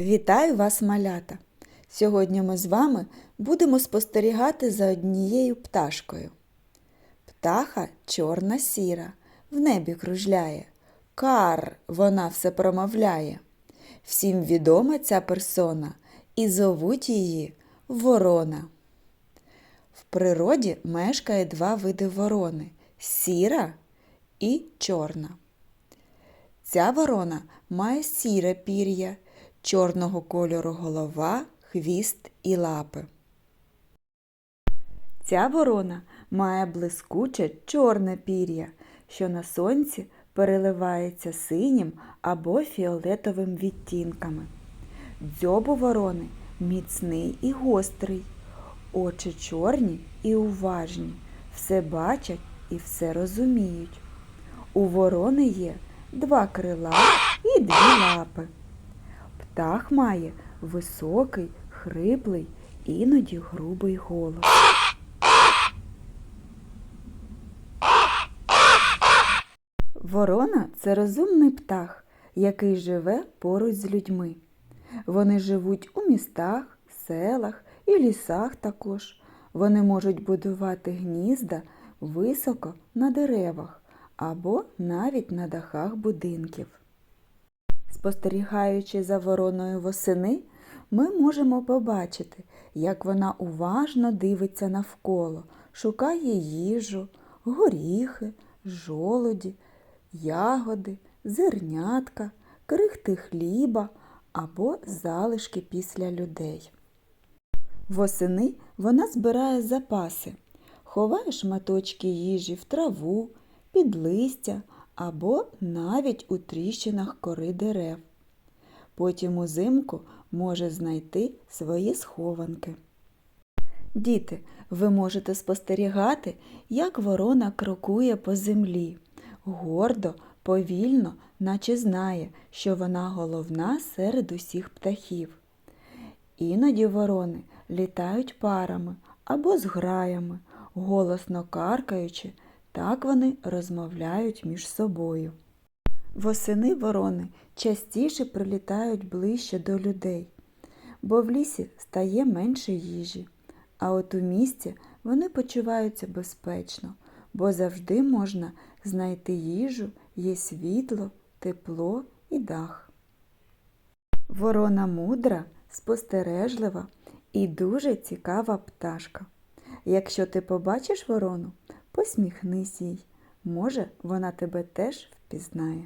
Вітаю вас, малята! Сьогодні ми з вами будемо спостерігати за однією пташкою. Птаха чорна сіра, в небі кружляє. Кар вона все промовляє. Всім відома ця персона і зовуть її Ворона. В природі мешкає два види ворони сіра і чорна. Ця ворона має сіре пір'я, чорного кольору голова, хвіст і лапи. Ця ворона має блискуче чорне пір'я, що на сонці переливається синім або фіолетовим відтінками. Дзьоб у ворони міцний і гострий, очі чорні і уважні, все бачать і все розуміють. У ворони є два крила і дві лапи. Птах має високий, хриплий, іноді грубий голос. Ворона це розумний птах, який живе поруч з людьми. Вони живуть у містах, селах і лісах також. Вони можуть будувати гнізда високо на деревах або навіть на дахах будинків. Спостерігаючи за вороною восени, ми можемо побачити, як вона уважно дивиться навколо, шукає їжу, горіхи, жолуді, ягоди, зернятка, крихти хліба або залишки після людей. Восени вона збирає запаси, ховає шматочки їжі в траву, під листя або навіть у тріщинах кори дерев. Потім узимку може знайти свої схованки. Діти, ви можете спостерігати, як ворона крокує по землі, гордо, повільно, наче знає, що вона головна серед усіх птахів. Іноді ворони літають парами або зграями, голосно каркаючи, так вони розмовляють між собою. Восени ворони частіше прилітають ближче до людей, бо в лісі стає менше їжі, а от у місті вони почуваються безпечно, бо завжди можна знайти їжу, є світло, тепло і дах. Ворона мудра, спостережлива і дуже цікава пташка. Якщо ти побачиш ворону, посміхнись їй. Може, вона тебе теж впізнає.